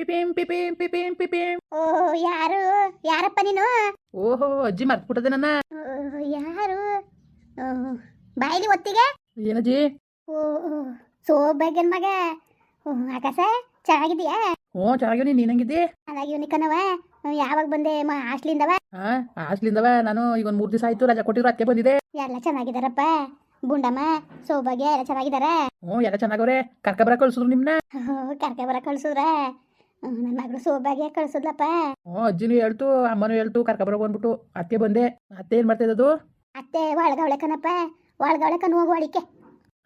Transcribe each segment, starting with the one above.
ಪಿಪಿಂ ಪಿಪಿಂ ಪಿಪಿಂ ಪಿಪಿಂ. ಓ ಯಾರು? ಯಾರಪ್ಪ ನೀನು? ಓಹೋ ಅಜ್ಜಿ ಮರ್ತ್ಬಿಟ್ಟದೆ ನನ್ನ. ಓ, ಯಾರು? ಓ, ಬಾಯಿಲಿ ಒತ್ತಿಗೆ? ಏನಜ್ಜಿ ಓ ಸೋಬಾಗ್ಯನ್ ಮಗ. ಓ, ಆಕಾಶ ಚೆನ್ನಾಗಿದ್ಯಾ ಹ್ಞೂ ಚೆನ್ನಾಗಿ ನೀನ್ ಹಂಗಿದ್ದಿ? ಅದಾಗಿ ಕಣವ ಯಾವಾಗ ಬಂದೆ? ಮ ಹಾಸ್ಟ್ಲಿಂದವ? ಹಾ ಹಾಸ್ಲಿಂದವ ನಾನು ಈಗ ಒಂದು ಮೂರು ದಿವಸ ಆಯ್ತು ರಜಾ ಕೊಟ್ಟಿರೋ ಅತ್ತೆ ಬಂದಿದೆ. ಎಲ್ಲ ಚೆನ್ನಾಗಿದಾರಪ್ಪ ಬುಂಡಮ್ಮ ಸೌಭಾಗ್ಯ ಎಲ್ಲ ಚೆನ್ನಾಗಿದಾರ ಹ್ಞೂ ಎಲ್ಲ ಚೆನ್ನಾಗವ್ರೆ. ಕರ್ಕ ಬರ ಕಳ್ಸಿದ್ರು ನಿಮ್ನ. ಕರ್ಕ ಬರ ಕಳ್ಸುದ್ರ? ನನ್ನ ಮಗಳು ಸೋಬಾಗೆ ಕಳ್ಸದ್ಲಪ್ಪ. ಹ್ಞೂ ಅಜ್ಜಿನೂ ಹೇಳ್ತು ಅಮ್ಮನೂ ಹೇಳ್ತು ಕರ್ಕ ಬರೋ ಬಂದ್ಬಿಟ್ಟು ಅತ್ತೆ ಬಂದೆ. ಅತ್ತೆ ಏನು ಮಾಡ್ತಾ ಇದ್ದದು? ಅತ್ತೆ ಒಳಗವಳೆ ಕಣಪ್ಪ ಒಳಗವಳೆ ಕಣ್ ಹೋಗು ಅಡಿಕೆ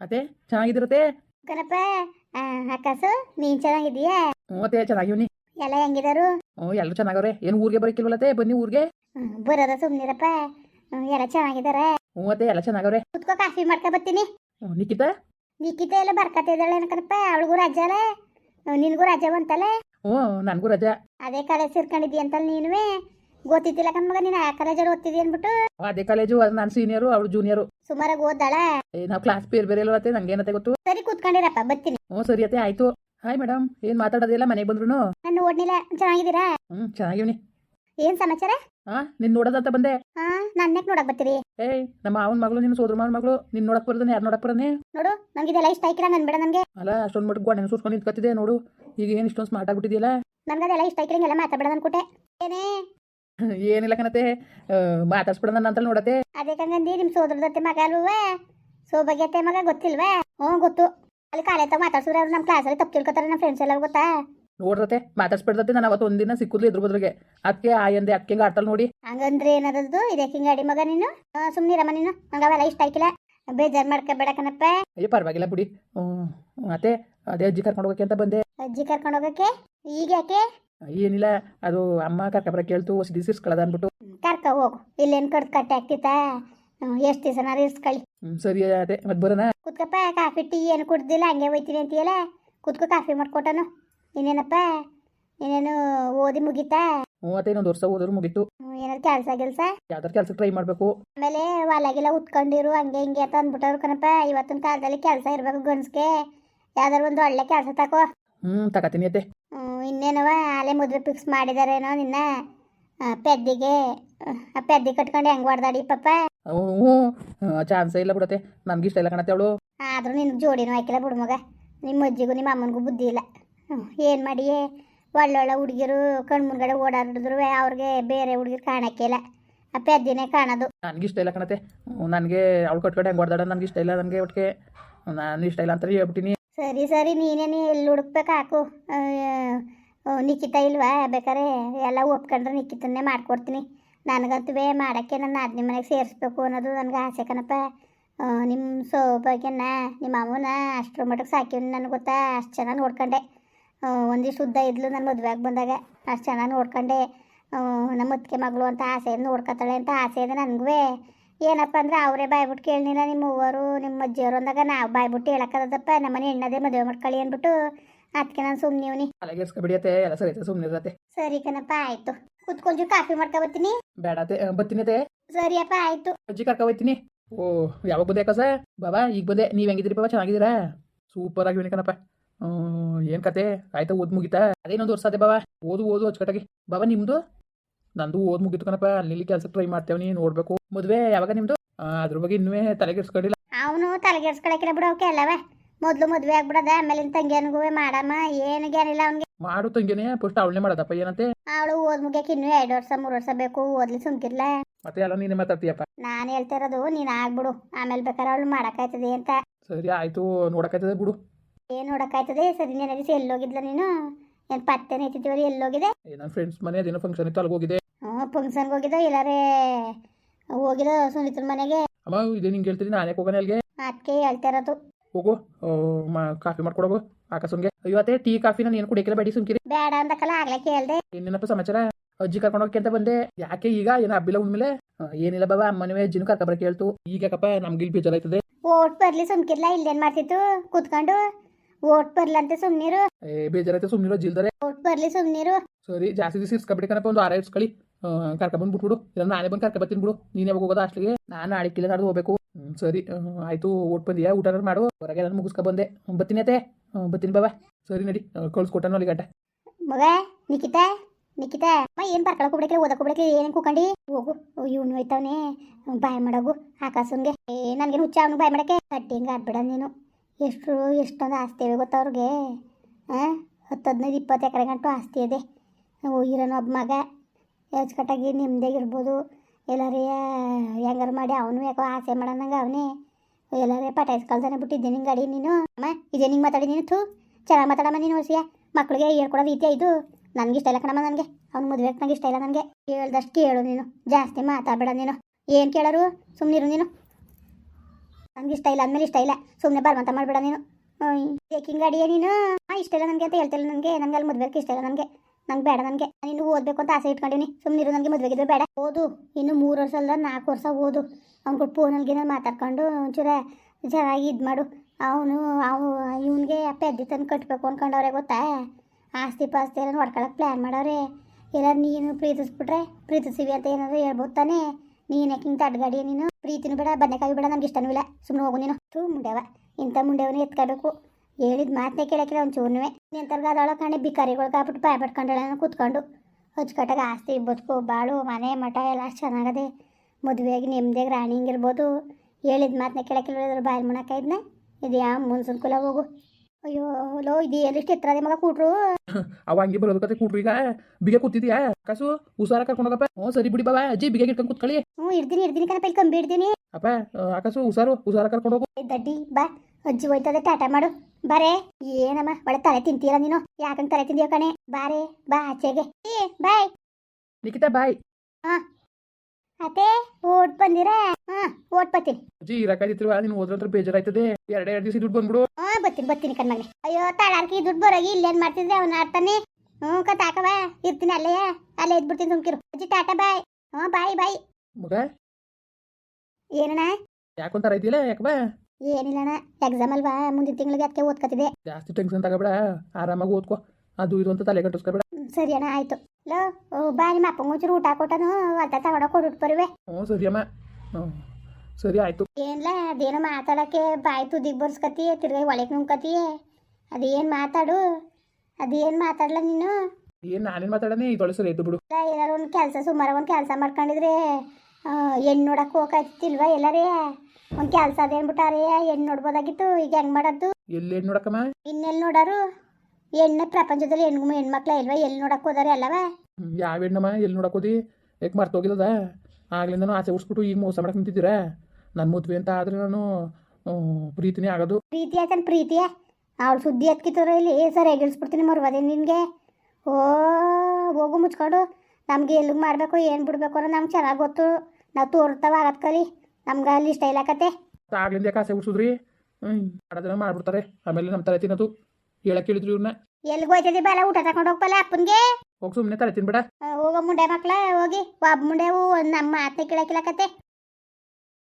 ಅತ್ತೆ ಚೆನ್ನಾಗಿದಿರತ್ತೆ ಕಣಪ್ಪ ಆ, ಆಕಾಶು ನೀನ್ ಚೆನ್ನಾಗಿದೀಯಾ ಹ್ಞೂ ಅತ್ತೆ ಚೆನ್ನಾಗಿವ್ನಿ. ಎಲ್ಲ ಹೆಂಗಿದಾರು? ಹ್ಞೂ ಎಲ್ಲರೂ ಚೆನ್ನಾಗವ್ರೆ. ಏನು ಊರಿಗೆ ಬರೋಕ್ಕಿಲ್ವಲ್ಲತ್ತೆ ಬನ್ನಿ ಊರಿಗೆ? ಬರೋದ ಸುಮ್ನಿರಪ್ಪ. ಹ್ಮ್, ಎಲ್ಲ ಚೆನ್ನಾಗಿದಾರ? ಹ್ಞೂ ಅತ್ತೆ ಎಲ್ಲ ಚೆನ್ನಾಗವ್ರೆ. ಕುತ್ಕೋ ಕಾಫಿ ಮಾಡ್ಕೊ ಬರ್ತೀನಿ. ಹ್ಞೂ ನಿಖಿತಾ? ಎಲ್ಲ ಬರ್ಕತ್ತಿದ್ದಾಳೆ ಕಣಪ್ಪ ಅವಳಿಗೂ ರಜೆ ಅಲ್ಲ. ನಿನ್ಗೂ ರಜೆ ಬಂತಲ್ಲ? ಹ್ಞೂ ನನಗೂ ರಜಾ. ಅದೇ ಕಾಲೇಜ್ ಸೇರ್ಕೊಂಡಿದ್ದಿ ಅಂತ ನೀನುವೆ? ಗೊತ್ತಿದ್ದಿಲ್ಲ ಕಣ್ಮಗ ನೀನು ಆ ಕಾಲೇಜಲ್ಲಿ ಓದ್ತಿದ್ದಿ ಅಂದ್ಬಿಟ್ಟು? ಹ್ಞೂ, ಅದೇ ಕಾಲೇಜು ಅದು ನಾನು ಸೀನಿಯರು ಅವಳು ಜೂನಿಯರು ಸುಮಾರಾಗಿ ಓದ್ದಾಳ? ಏ ನಾವು ಕ್ಲಾಸ್ ಬೇರೆ ಬೇರೆ ಅಲ್ವತ್ತೆ ನಂಗೆ ಏನತ್ತೆ ಗೊತ್ತು? ಸರಿ ಕೂತ್ಕೊಂಡಿರಪ್ಪ ಬರ್ತೀನಿ. ಹ್ಞೂ ಸರಿ ಅತ್ತೆ ಆಯ್ತು. ಹಾಯ್ ಮೇಡಮ್ ಏನು ಮಾತಾಡೋದಿಲ್ಲ ಮನೆಗೆ ಬಂದ್ರು ನಾನು ಓಡ್ನಿಲ್ಲ ಚೆನ್ನಾಗಿದ್ದೀರಾ? ಹ್ಞೂ ಚೆನ್ನಾಗಿವ್ನಿ. ಏನ್ ಸಮಾಚಾರ? ಹಾಂ ನಿನ್ನ ನೋಡೋದಂತ ಬಂದೆ. ಹಾ ನನ್ನ ನೋಡಕ್ ಬರ್ತೀರಿ. ಏಯ್ ನಮ್ಮ ಅವನ ಮಗಳು ನಿನ್ನ ಸೋದ್ರ ಮಾವನ ಮಗಳು ನಿನ್ನ ನೋಡಕ್ ಬರೋದನ್ನ ಯಾರು ನೋಡಕ್ ಬರೋನೆ ನೋಡು ನಂಗೆ ಇದೆಲ್ಲ ಇಷ್ಟ ಆಯ್ಕಿಲ್ಲ ನನ್ ಬೇಡ ನನಗೆ. ಅಲ್ಲ ಅಷ್ಟೊಂದು ಮಟ್ಟಿಗೆ ಗೋಡೆ ಸೂಸ್ಕೊಂಡು ನಿಂತ್ಕತ್ತಿದೆ ನೋಡು. ಈಗ ಏನು ಇಷ್ಟೊಂದು ಸ್ಮಾರ್ಟ್ ಆಗ್ಬಿಟ್ಟಿದೆಯಲ್ಲ ನನ್ಗೆ ಅದೆಲ್ಲ ಇಷ್ಟ ಆಯ್ಕಿಲ್ಲ ಎಲ್ಲ ಮಾತಾಡ್ಬೇಡ ಅನ್ಕೊಟ್ಟೆ ಏನೇ? ಏನಿಲ್ಲ ಕಣತೆ ಮಾತಾಡ್ಸ್ಬಿಡ ನನ್ನ ಅಂತ ನೋಡತ್ತೆ. ಅದೇ ಕಂಗಂದಿ ನಿಮ್ ಸೋದ್ರದತ್ತೆ ಮಗ ಅಲ್ವೇ? ಸೋಬಗೆತ್ತೆ ಮಗ ಗೊತ್ತಿಲ್ವೇ? ಹ್ಞೂ ಗೊತ್ತು. ಅಲ್ಲಿ ಕಾಲೇಜ್ ಮಾತಾಡ್ಸಿದ್ರೆ ಅವ್ರು ನಮ್ಮ ಕ್ಲಾಸಲ್ಲಿ ತಪ್ಪು ತಿಳ್ಕೊತಾರೆ ನಮ್ಮ ಫ್ರೆಂಡ್ಸ್ ಎಲ್ಲ ಗೊತ್ತಾ? ನೋಡ್ರತೆ ಮಾತಾಡ್ಸ್ಬಿಡ್ದತ್ತೆ ನಾನು ಅವತ್ತು ಒಂದಿನ ಸಿಕ್ಕಿದ್ಲು ಇದ್ರ ಬದ್ರಿಗೆ. ಅದಕ್ಕೆ ಆ ಎಂದೆ ಅಕ್ಕೆ ಆಟಲ್ ನೋಡಿ. ಹಂಗಂದ್ರೆ ಏನದದು ಇದೇ ಅಡಿ ಮಗ ನೀನು? ಸುಮ್ನಿ ರಮ ನೀನು. ನಂಗೆ ಅವೆಲ್ಲ ಇಷ್ಟ ಆಯ್ಕಿಲ್ಲ. ಬೇಜಾರ್ ಮಾಡ್ಕೋಬೇಡ ಕಣಪ್ಪ. ಅಯ್ಯೋ ಪರವಾಗಿಲ್ಲ ಬಿಡಿ. ಹ್ಮ್ ಅತ್ತೆ ಅದೇ ಅಜ್ಜಿ ಕರ್ಕೊಂಡು ಹೋಗಕ್ಕೆ ಅಂತ ಬಂದೆ. ಅಜ್ಜಿ ಕರ್ಕೊಂಡು ಹೋಗಕ್ಕೆ? ಈಗ ಯಾಕೆ? ಏನಿಲ್ಲ ಅದು ಅಮ್ಮ ಕರ್ಕೊಬರ ಕೇಳ್ತು ಹೊಸ ದಿವಸ ಇಸ್ಕೊಳ್ಳೋದ ಅಂದ್ಬಿಟ್ಟು. ಕರ್ಕ ಹೋಗು. ಇಲ್ಲೇನ್ ಕಡ್ದು ಕಟ್ಟೆ ಆಗ್ತಿತ್ತ ಎಷ್ಟು ಇರ್ಸ್ಕೊಳ್ಳಿ ಹ್ಞೂ ಸರಿ ಅದೇ ಮತ್ತೆ ಬರೋಣ. ಕುತ್ಕಪ್ಪ ಕಾಫಿ ಟೀ ಏನು ಕುಡ್ದಿಲ್ಲ ಹಂಗೆ ಹೋಯ್ತೀನಿ ಅಂತೀಯಲ್ಲ? ಕುತ್ಕೋ ಕಾಫಿ ಮಾಡ್ಕೊಟ್ಟನು. ಇನ್ನೇನಪ್ಪ? ಇನ್ನೇನು ಓದಿ ಮುಗೀತಾ? ಹ್ಞೂ ಅತ್ತೆ ಇನ್ನೊಂದು ವರ್ಷ ಹೋದ್ರು ಮುಗೀತು. ಏನಾದ್ರು ಕೆಲಸ ಕೆಲಸ? ಯಾವ್ದಾರು ಕೆಲಸ ಟ್ರೈ ಮಾಡಬೇಕು. ಆಮೇಲೆ ಹೊಲಗಿಲ್ಲ ಉತ್ಕೊಂಡಿರು ಹಂಗೆ ಹಿಂಗೆ ಅಂತ ಅಂದ್ಬಿಟ್ಟವ್ರು ಕಣಪ್ಪ. ಇವತ್ತಿನ ಕಾಲದಲ್ಲಿ ಕೆಲಸ ಇರ್ಬೇಕು ಗಂಡ್ಸ್ಗೆ. ಯಾವ್ದಾರು ಒಂದು ಒಳ್ಳೆ ಕೆಲಸ ತಕೋ. ಹ್ಞೂ ತಗತೀನಿ ಅತ್ತೆ. ಹ್ಮ್, ಇನ್ನೇನವ? ಅಲ್ಲೇ ಮದುವೆ ಫಿಕ್ಸ್ ಮಾಡಿದಾರೇನೋ ನಿನ್ನ? ಆ, ಪೆದ್ದಿಗೆ. ಆ ಪೆದ್ದಿ ಕಟ್ಕೊಂಡು ಹೆಂಗ್ ಹೊಡ್ದಾಡಿ ಪಪ್ಪ ಹ್ಞೂ ಚಾನ್ಸೇ ಇಲ್ಲ ಬಿಡತ್ತೆ. ನಮ್ಗೆ ಇಷ್ಟ ಇಲ್ಲ ಕಣತ್ತೆ ಅವಳು. ಆದ್ರೂ ನಿನ್ಗೆ ಜೋಡಿನೂ ಹಾಕಿಲ್ಲ ಬಿಡು ಮಗ. ನಿಮ್ಮ ಅಜ್ಜಿಗೂ ನಿಮ್ಮ ಅಮ್ಮನಿಗೂ ಬುದ್ಧಿ ಇಲ್ಲ. ಏನು ಮಾಡಿ ಒಳ್ಳೊಳ್ಳೆ ಹುಡುಗಿರು ಕಣ್ಣು ಮುಂದ್ಗಡೆ ಓಡಾಡಿದ್ರು ಅವ್ರಿಗೆ ಬೇರೆ ಹುಡುಗಿರು ಕಾಣಕ್ಕಿಲ್ಲ ಅಪ್ಪ ಪೆದ್ದಿನೇ ಕಾಣೋದು. ನನಗೆ ಇಷ್ಟ ಇಲ್ಲ ಕಣತೆ. ನನಗೆ ಅವಳು ಕಟ್ಕೊಂಡು ಹೆಂಗೆ ಹೊಡೆದಾಡ ನನಗೆ ಇಷ್ಟ ಇಲ್ಲ. ನನಗೆ ಒಟ್ಟಿಗೆ ನಾನು ಇಷ್ಟ ಇಲ್ಲ ಅಂತ ಹೇಳ್ಬಿಟ್ಟಿನಿ. ಸರಿ ಸರಿ ನೀನೇನು ಎಲ್ಲಿ ಹುಡುಕ್ಬೇಕು ಹಾಕು. ನಿಖಿತ ಇಲ್ವಾ? ಬೇಕಾರೆ ಎಲ್ಲ ಒಪ್ಕೊಂಡ್ರೆ ನಿಖಿತನ್ನೇ ಮಾಡ್ಕೊಡ್ತೀನಿ. ನನಗಂತೂ ಮಾಡೋಕ್ಕೆ ನನ್ನ ಅದ್ನಿ ಮನೆಗೆ ಸೇರಿಸ್ಬೇಕು ಅನ್ನೋದು ನನಗೆ ಆಸೆ ಕಣಪ್ಪ. ನಿಮ್ಮ ಸೌಭಾಗ್ಯನ ನಿಮ್ಮ ಅಮ್ಮನ ಅಷ್ಟರ ಮಟ್ಟಕ್ಕೆ ಸಾಕಿವ್ನಿ ನನಗೆ ಗೊತ್ತಾ? ಅಷ್ಟು ಚೆನ್ನಾಗಿ ನೋಡ್ಕೊಂಡೆ. ಒಂದಿಷ್ಟು ಉದ್ದ ಇದ್ಲು ನನ್ನ ಮದುವೆಗೆ ಬಂದಾಗ ಅಷ್ಟು ಚೆನ್ನಾಗಿ ನೋಡ್ಕೊಂಡೆ. ನಮ್ಮ ಮುತ್ತಿಗೆ ಮಗಳು ಅಂತ ಆಸೆ ನೋಡ್ಕೊತಾಳೆ ಅಂತ ಆಸೆ ಇದೆ ನನಗೂ ಏನಪ್ಪ ಅಂದ್ರೆ ಅವರೇ ಬಾಯ್ಬಿಟ್ಟು ಕೇಳಿನಿಲ್ಲ ನಿಮ್ಮ ಅವ್ವರು ನಿಮ್ಮ ಅಜ್ಜಿಯವರು ಅಂದಾಗ ನಾವು ಬಾಯ್ಬಿಟ್ಟು ಹೇಳಕ್ಕದಪ್ಪ ನಮ್ಮನೆ ಹೆಣ್ಣದೇ ಮದುವೆ ಮಾಡ್ಕೊಳ್ಳಿ ಅಂದ್ಬಿಟ್ಟು ಅದಕ್ಕೆ ನಾನು ಸುಮ್ಮನೆ ಎಲ್ಲ ಸರಿ ಸುಮ್ಮನೆ ಇರತ್ತೆ. ಸರಿ ಕಣಪ್ಪ ಆಯ್ತು. ಕುತ್ಕೊಂಚು ಕಾಫಿ ಮಾಡ್ಕೊ ಬರ್ತೀನಿ. ಬೇಡ ಅತ್ತೆ ಬರ್ತೀನಿ ಸರಿಯಪ್ಪ ಆಯ್ತು. ಅಜ್ಜಿ ಕರ್ಕೊ ಬರ್ತೀನಿ ಓ ಯಾವಾಗ ಬಂದೆ ಕಸ ಬಾಬಾ ಈಗ ಬಂದೆ. ನೀವು ಹೆಂಗಿದ್ರಿ ಬಾಬಾ ಚೆನ್ನಾಗಿದ್ದೀರಾ? ಸೂಪರ್ ಆಗಿ ಕಣಪ್ಪ. ಏನು ಕತೆ? ಆಯ್ತಾ ಓದ್ ಮುಗಿತಾ? ಅದೇನೊಂದು ವರ್ಷ ಅದೇ ಬಾಬಾ ಓದು ಓದು ಅಚ್ಚುಕಟ್ಟಾಗಿ. ಬಾಬಾ ನಿಮ್ಮದು ನಂದು ಓದ್ ಮುಗಿತು ಕಣಪ್ಪ. ಅಲ್ಲಿ ಕೆಲ್ಸಕ್ಕೆ ಟ್ರೈ ಮಾಡ್ತೇವೆ ನೋಡಬೇಕು. ಮದುವೆ ಯಾವಾಗ ನಿಮ್ಮದು ಅದ್ರ ಬಗ್ಗೆ ಇನ್ನೂ ತಲೆಗೆಡ್ಸ್ಕೊಂಡಿಲ್ಲ ಅವನು ತಲೆಗೆಡ್ಸ್ಕೊಳಕಿಲ್ಲ ಬಿಡು ಅವಕ್ಕೆ ಅಲ್ಲವೇ ಮೊದಲು ಮದ್ವೆ ಆಗ್ಬಿಡದ ಆಮೇಲೆ ತಂಗಿಯನ್ಗೂ ಮಾಡಮ್ಮ. ಏನು ಏನಿಲ್ಲ ಅವ್ನಿಗೆ. ಮಾಡು ತಂಗಿನೇ ಫಸ್ಟ್ ಅವಳನ್ನೇ ಮಾಡೋದಪ್ಪ ಏನಂತೆ? ಅವಳು ಓದ್ ಮುಗಿಯಕ್ಕೆ ಇನ್ನೂ ಎರಡು ವರ್ಷ ಮೂರು ವರ್ಷ ಬೇಕು ಓದ್ಲಿ ಸುಮ್ಕಿರ್ಲ. ಮತ್ತೆ ಅಲ್ಲ ನೀನೇ ಮಾತಾಡ್ತೀಯಪ್ಪ? ನಾನು ಹೇಳ್ತಾ ಇರೋದು ನೀನು ಆಗ್ಬಿಡು. ಆಮೇಲೆ ಬೇಕಾದ್ರೆ ಅವಳು ಮಾಡಕ್ಕಾಯ್ತದೆ ಅಂತ. ಸರಿ ಆಯ್ತು. ನೋಡಕ್ಕಾಯ್ತದೆ ಬಿಡು. ಏನು ಹೊಡಕಾಯ್ತದೆ ಸರಿ ನೆನೆ ದಿವಸ ಎಲ್ಲೋಗಿದ್ಲ ನೀನು? ಏನು ಪತ್ತೆನೇ ಐತಿದ್ದೀವರಿ ಎಲ್ಲೋಗಿದೆ ಹೋಗಿದೆ? ನನ್ನ ಫ್ರೆಂಡ್ಸ್ ಮನೆ ಅದೇನೋ ಫಂಕ್ಷನ್ ಇತ್ತು ಅಲ್ಲಿಗೆ ಹೋಗಿದೆ ಹ್ಞೂ ಫಂಕ್ಷನ್ಗೆ ಹೋಗಿದ್ದೋ ಇಲ್ಲಾರೇ? ಹೋಗಿದ ಸುನೀತನ ಮನೆಗೆ? ಅಮ್ಮ ಇದೇ ನಿಂಗೆ ಹೇಳ್ತೀನಿ ನಾನೇ ಹೋಗೋಣ ಅಲ್ಲಿಗೆ ಅದಕ್ಕೆ ಹೇಳ್ತಾ ಇರೋದು. ಹೋಗು ಆ, ಮಾ ಕಾಫಿ ಮಾಡ್ಕೊಡೋಗು ಆಕಾಶಂಗೆ. ಇವತ್ತೇ ಟೀ ಕಾಫಿನ ನೀನು ಕುಡಿಯಕ್ಕೆ ಬೇಡಿ ಸುಮ್ಕಿರಿ. ಬೇಡ ಅಂತಕಲ್ಲ ಆಗ್ಲೇ ಕೇಳ್ದೆ. ಏನೇನಪ್ಪ ಸಮಾಚಾರ? ಅಜ್ಜಿ ಕರ್ಕೊಂಡು ಹೋಗಕ್ಕೆ ಅಂತ ಬಂದೆ. ಯಾಕೆ ಈಗ? ಏನು ಹಬ್ಬಿಲ್ಲ ಉಣ್ಮೇಲೆ ಆ, ಏನಿಲ್ಲ ಬಾಬಾ ಅಮ್ಮನವೇ ಅಜ್ಜಿನೂ ಕರ್ಕೊಬರ ಕೇಳ್ತು ಈಗ ಯಾಕಪ್ಪ ನಮ್ಗೆ ಇಲ್ಲಿ ಬೇಜಾರಾಯ್ತದೆ. ಓಟ್ ಬರ್ಲಿ ಸುಮ್ಕಿರ್ಲ ಇಲ್ಲೇನ್ ಮಾಡ್ತಿತ್ತು? ಕೂತ್ಕೊಂಡು? ಓಟ್ ಬರ್ಲಂತೆ ಸುಮ್ನಿರು. ಏ ಬೇಜಾರೈತೆ ಸುಮ್ಮನಿರೋ ಜಿಲ್ದರೆ? ಓಟ್ ಬರ್ಲಿ ಸುಮ್ನಿರು. ಸರಿ ಜಾಸ್ತಿ ದಿವಸ ಇರ್ಸ್ಕೊಬಿಡಿ ಕಣಪ್ಪ ಒಂದು ಆರ ಕರ್ಕ ಬಂದು ಬಿಟ್ಬಿಡು. ಇಲ್ಲ ನಾನೇ ಬಂದು ಕರ್ಕೊಬತ್ತೀನಿ ಬಿಡು. ನೀನೇ ಯಾವಾಗ ಹೋಗೋದು ಅಷ್ಟಿಗೆ ನಾನು ಆಡಿಕ್ಕಿಲ್ಲ ನಾಡ್ದು ಹೋಗ್ಬೇಕು. ಸರಿ. ಆಯ್ತು ಓಟ್ ಬಂದಿಯಾ? ಊಟ ಮಾಡು. ಹೊರಗೆ ನಾನು ಮುಗಿಸ್ಕೊ ಬಂದೆ. ಬತ್ತೀನಿ ಬರ್ತೀನಿ ಅತ್ತೆ. ಹ್ಮ್, ಬಾಬಾ. ಸರಿ ನಡಿ. ಕಳ್ಸ್ಕೊಟ್ಟನು ಅಲ್ಲಿ ಗಂಟ ಮಗ ನಿಖಿತ ನಿಖಿತ ಅಮ್ಮ ಏನು ಬರ್ಕೊಳಕ್ ಹೋಗ್ಬಿಡಕ್ಕೆ ಓದಕ್ ಹೋಗ್ಬಿಡಕ್ಕೆ ಏನ್ ಕೂಕಂಡಿ? ಹೋಗು. ಇವನು ಹೋಯ್ತವನೆ ಬಾಯ್ ಮಾಡೋಗು ಆಕಾಶನ್ಗೆ ಏ ನನಗೇನು ಹುಚ್ಚ ಅವನು ಬಾಯ್ ಮಾಡಕ್ಕೆ. ಕಟ್ಟಿಂಗ್ ಆಡ್ಬಿಡ ನೀನು. ಎಷ್ಟು ಎಷ್ಟೊಂದು ಆಸ್ತಿ ಇವೆ ಗೊತ್ತಾ ಅವ್ರಿಗೆ? ಹಾಂ ಹತ್ತು ಹದಿನೈದು ಇಪ್ಪತ್ತು ಎಕರೆ ಗಂಟು ಆಸ್ತಿ ಇದೆ. ಇರೋನು ಒಬ್ಬ ಮಗ. ನಿಮ್ಮದೇ ಇರ್ಬೋದು. ಎಲ್ಲರೇ ಹೆಂಗಾರು ಮಾಡಿ ಅವನು ಯಾಕೋ ಆಸೆ ಮಾಡೋಣಂಗೆ ಅವನೇ. ಎಲ್ಲಾರೇ ಪಟಾಯಿಸ್ಕೊಳ್ತಾನೆ ಬಿಟ್ಟಿದ್ದೆ ನಿಂಗೆ ಗಾಡಿ ನೀನು. ಅಮ್ಮ, ಇದೇ ನಿಂಗೆ ಮಾತಾಡಿ ನೀನು ಥೂ. ಚೆನ್ನಾಗಿ ಮಾತಾಡಮ್ಮ ನೀನು ಹೊಸಿಯ ಮಕ್ಕಳಿಗೆ ಹೇಳ್ಕೊಡೋ ರೀತಿ ಇದು. ನನಗೆ ಇಷ್ಟ ಇಲ್ಲ ಕಣಮ್ಮ ನನಗೆ. ಅವ್ನು ಮದುವೆ ನಂಗೆ ಇಷ್ಟ ಇಲ್ಲ ನನಗೆ. ಹೇಳ್ದಷ್ಟು ಕೇಳು ನೀನು. ಜಾಸ್ತಿ ಮಾತಾಡಬೇಡ ನೀನು. ಏನು ಕೇಳೋರು? ಸುಮ್ಮನಿರು ನೀನು. ನನಗೆ ಇಷ್ಟ ಇಲ್ಲ, ಅಂದಮೇಲೆ ಇಷ್ಟ ಇಲ್ಲ. ಸುಮ್ಮನೆ ಬಲವಂತ ಮಾಡ್ಬೇಡ ನೀನು. ಬೇಕಿಂಗ್ ಅಡಿಯೇ ನೀನು? ಇಷ್ಟ ಇಲ್ಲ ನನಗೆ ಅಂತ ಹೇಳ್ತಿಲ್ಲ ನನಗೆ ನನಗೆ ಅಲ್ಲಿ ಮದುವೆಗೆ ಇಷ್ಟ ಇಲ್ಲ ನನಗೆ ನಂಗೆ ಬೇಡ ನನಗೆ ನೀನು ಓದಬೇಕು ಅಂತ ಆಸೆ ಇಟ್ಕೊಂಡಿನಿ. ಸುಮ್ಮನಿರು ನನಗೆ ಮದುವೆಗಿದ್ರೆ ಬೇಡ. ಓದು. ಇನ್ನು ಮೂರು ವರ್ಷ ಅಲ್ಲ ನಾಲ್ಕು ವರ್ಷ ಓದು. ಅವ್ನು ಕೊಟ್ಟು ಫೋನಲ್ಲಿ ಮಾತಾಡ್ಕೊಂಡು ಒಂಚೂರ ಚೆನ್ನಾಗಿ ಇದು ಮಾಡು. ಅವನು, ಅವು, ಇವನಿಗೆ ಪೆದ್ದಿ ತಂದು ಕಟ್ಟಬೇಕು ಅನ್ಕೊಂಡವ್ರೆ ಗೊತ್ತಾ? ಆಸ್ತಿ ಪಾಸ್ತಿ ಎಲ್ಲ ನೋಡ್ಕೊಳಕ್ಕೆ ಪ್ಲ್ಯಾನ್ ಮಾಡವ್ರೆ. ಎಲ್ಲ ನೀನು ಪ್ರೀತಿಸ್ಬಿಟ್ರೆ ಪ್ರೀತಿಸಿವಿ ಅಂತ ಏನಾದ್ರು ಹೇಳ್ಬೋದು ತಾನೇ? ನೀನು ಯಾಕಿಂತ ಅಡ್ಗಾಡಿ ನೀನು? ಪ್ರೀತಿನೂ ಬೇಡ, ಬದನೆಕಾಯಿ ಬೇಡ, ನನಗೆ ಇಷ್ಟನೂ ಇಲ್ಲ. ಸುಮ್ಮನೆ ಹೋಗು ನೀನು. ತೂ ಮುಂಡೆವ ಇಂಥ ಮುಂಡ್ಯಾವನು ಎತ್ಕೋಬೇಕು ಹೇಳಿದ ಮಾತನ್ನೇ ಕೇಳಕ್ಕಿಲ್ಲ ಒಂದು ಚೂರ್ನುವೆ. ಅದೊಳ ಕಣೆ? ಬಿಕಾರಿಗಳ್ಗೆ ಆಗ್ಬಿಟ್ಟು ಬಾಯ್ ಪಡ್ಕೊಂಡಳ ಕೂತ್ಕೊಂಡು. ಹಚ್ಕಟ್ಟಾಗ ಆಸ್ತಿ ಬದುಕು ಬಾಳು, ಮನೆ, ಮಠ ಎಲ್ಲ ಚೆನ್ನಾಗದೆ. ಮದುವೆಯಾಗಿ ನೆಮ್ಮದಿಯಾಗಿ ರಾಣಿ ಹಿಂಗಿರ್ಬೋದು. ಹೇಳಿದ ಮಾತನ್ನ ಕೇಳಕ್ಕಿಲ್ಲ ಬಾಯಲ್ಲಿ ಮುಣಕ್ಕಾಯ್ದನ ಇದು ಯಾವ ಮುನ್ಸುನ್ಕುಲ ಹೋಗು. ಅಯ್ಯೋ ಲೋ ಇದು ಎಲ್ಲಿಷ್ಟು ಎತ್ತರದೆ ಮಗ ಕೂಟ್ರು? ಅವ ಹಂಗೆ ಬರೋದು ಕತೆ ಕೂಟ್ರು ಈಗ. ಬಿಗೆ ಕೂತಿದ್ಯಾ? ಕಸು ಉಸಾರ ಕರ್ಕೊಂಡೋಗಪ್ಪ ಹ್ಞೂ ಸರಿ ಬಿಡಿ ಬಾಬಾ. ಅಜ್ಜಿ ಬಿಗೆ ಇಟ್ಕೊಂಡು ಕೂತ್ಕೊಳ್ಳಿ. ಹ್ಞೂ ಇರ್ತೀನಿ ಇರ್ತೀನಿ ಕಣಪ್ಪ ಇಲ್ಲಿ ಕಂಬಿ ಇಡ್ತೀನಿ ಅಪ್ಪ ಆ, ಉಸಾರು ಉಸಾರ ಕರ್ಕೊಂಡು ಹೋಗು. ದಡ್ಡಿ ಬಾ. ಅಜ್ಜಿ ಹೋಯ್ತದೆ ಟಾಟಾ ಮಾಡು. ಬಾರೆ ಏನಮ್ಮ ಒಳ್ಳೆ ತಲೆ ತಿಂತೀರ ನೀನು? ಯಾಕಂಗ್ ತಲೆ ತಿಂದಿಯೋ ಕಣೆ? ಬಾರೆ ಬಾ ಆಚೆಗೆ. ಏ ಬಾಯ್. ನಿಖಿತಾ ಬಾಯ್. ಅತ್ತೆ ಓಟ್ ಬಂದಿರ? ಹಾ ಓಟ್ ಬತ್ತೀನಿ ಅಜ್ಜಿ ಇರಕಾಯ್ತಿರುವ ನೀನು ಹೋದ್ರ ಬೇಜಾರಾಯ್ತದೆ. ಎರಡೇ ಎರಡು ದಿವಸ ದುಡ್ಡು ಬಂದ್ಬಿಡು. ಹಾ ಬರ್ತೀನಿ ಬರ್ತೀನಿ ಕಣ್ಮಗ್ನೆ ಅಯ್ಯೋ ತಾಳಾರ್ಕಿ ದುಡ್ಡು ಬರೋಗಿ ಇಲ್ಲೇನ್ ಮಾಡ್ತಿದ್ರೆ? ಅವ್ನ ಆಡ್ತಾನೆ. ಹ್ಞೂ ಕತ್ತಾಕವ ಇರ್ತೀನಿ ಅಲ್ಲೇ ಅಲ್ಲೇ ಇದ್ಬಿಡ್ತೀನಿ ಸುಮ್ಕಿರು. ಅಜ್ಜಿ ಟಾಟಾ ಬಾಯ್. ಹ್ಞೂ ಬಾಯ್ ಬಾಯ್. ಮಗ? ಏನಣ್ಣ? ಯಾಕೊಂತಾರ ಇದೆಯಲ್ಲ ಯಾಕಪ್ಪ ಏನಿಲ್ಲಣ್ಣ ಎಕ್ಸಾಮ್ ಅಲ್ವಾ? ಮುಂದಿನ ತಿಂಗಳಿಗೆ ಅದಕ್ಕೆ ಓದ್ಕತಿದೆ ಜಾಸ್ತಿ ಟೆನ್ಷನ್ ತಗೋಬೇಡ ಆರಾಮಾಗಿ ಓದ್ಕೋ. ಅದು ಇದು ಅಂತ ತಲೆ ಕಟ್ಟಿಸ್ಕೋಬೇಡ ಸರಿ ಅಣ್ಣ ಆಯ್ತು. ಲೋ ಬಾ ನಿಮ್ಮ ಅಪ್ಪ ಒಂಚೂರು ಊಟ ಕೊಟ್ಟನು ಅರ್ಧ ತಗೊಂಡೋಗಿ ಕೊಟ್ಬಿಟ್ಟು ಬರುವೆ. ಹ್ಞೂ ಸರಿ ಅಮ್ಮ. ಹ್ಞೂ ಸರಿ ಆಯ್ತು. ಏನ್ಲ ಅದೇನೋ ಮಾತಾಡಕ್ಕೆ ಬಾಯಿ ತುದಿಗೆ ಬರ್ಸ್ಕತಿ ತಿರ್ಗಿ ಒಳಗೆ ನುಂಕತಿ ಅದೇನು ಮಾತಾಡು? ಅದೇನು ಮಾತಾಡ್ಲ ನೀನು? ಏನ್ ನಾನೇನ್ ಮಾತಾಡನೆ? ಇದೊಳೆ ಸರಿ ಎದ್ದು ಬಿಡು. ಏನಾರು ಒಂದು ಕೆಲಸ ಸುಮಾರ ಒಂದು ಕೆಲಸ ಮಾಡ್ಕೊಂಡಿದ್ರೆ ಹೆಣ್ಣು ನೋಡಕ್ಕೆ ಹೋಗಾಯ್ತಿಲ್ವಾ ಎಲ್ಲರೇ? ಒಂದು ಕೆಲಸ ಅದೇನ್ಬಿಟ್ಟಾರೆ ಹೆಣ್ಣು ನೋಡ್ಬೋದಾಗಿತ್ತು ಈಗ ಹೆಂಗೆ ಮಾಡದ್ದು? ಎಲ್ಲಿ ನೋಡಕಮ್ಮ ಇನ್ನೆಲ್ಲಿ ನೋಡಾರು? ಹೆಣ್ಣು ಪ್ರಪಂಚದಲ್ಲಿ ಹೆಣ್ಣು ಹೆಣ್ಮಕ್ಳ ಇಲ್ವಾ? ಎಲ್ಲಿ ನೋಡಕ್ಕೆ ಹೋದಾರೆ ಅಲ್ಲವ? ಯಾವ ಹೆಣ್ಣಮ್ಮ? ಎಲ್ಲಿ ನೋಡಕ್ಕೋದಿ ಯಾಕೆ ಮರ್ತೋಗಿಲ್ಲದ ಆಗ್ಲಿಂದನೂ ಆಸೆ ಉಡ್ಸ್ಬಿಟ್ಟು ಈಗ ಮೋಸ ಮಾಡಕ್ಕೆ ನಿಂತಿದ್ದೀರಾ? ನನ್ನ ಮದುವೆ ಅಂತ ಆದ್ರೆ ನಾನು ಪ್ರೀತಿನೇ ಆಗೋದು. ಪ್ರೀತಿ ಆಯ್ತಾನೆ ಪ್ರೀತಿಯ ಅವ್ಳು ಸುದ್ದಿ ಎತ್ಕಿತ್ತವ್ರ ಇಲ್ಲಿ ಸರಿ ಗಿಳಿಸ್ಬಿಡ್ತೀನಿ ಮರ್ವದೆ ನಿನಗೆ. ಓ ಹೋಗು ಮುಚ್ಕೊಂಡು. ನಮ್ಗೆ ಎಲ್ಲಿಗೆ ಮಾಡಬೇಕು ಏನು ಬಿಡಬೇಕು ಅನ್ನೋ ನಮ್ಗೆ ಚೆನ್ನಾಗಿ ಗೊತ್ತು. ನಾವು ತೋರ್ತಾವ ಆಗತ್ ಕಲಿ. ನಮ್ಗೆ ಅಲ್ಲಿ ಇಷ್ಟ ಇಲ್ಲ ಕತೆ ಆಗ್ಲಿಂದ ಕಾಸೆ ಉಡ್ಸುದ್ರಿ? ಉಡ್ಸಿದ್ರಿ ಹ್ಞೂ ಮಾಡೋದನ್ನ ಮಾಡ್ಬಿಡ್ತಾರೆ. ಆಮೇಲೆ ನಮ್ಮ ತಲೆ ತಿನ್ನೋದು. ಹೇಳಕ್ಕೆ ಹೇಳಿದ್ರು ಇವ್ರನ್ನ ಎಲ್ಲಿಗೆ ಹೋಯ್ತದೆ ಬಾಲ ಊಟ ತಗೊಂಡು ಹೋಗ್ಬಲ್ಲ ಅಪ್ಪನಿಗೆ? ಹೋಗಿ ಸುಮ್ಮನೆ ತಲೆ ತಿನ್ಬೇಡ. ಹೋಗ ಮುಂಡೆ ಮಕ್ಳ ಹೋಗಿ. ಒಬ್ಬ ಮುಂಡೆ ನಮ್ಮ ಮಾತನ್ನ ಕೇಳಕ್ಕಿಲ್ಲ ಕತೆ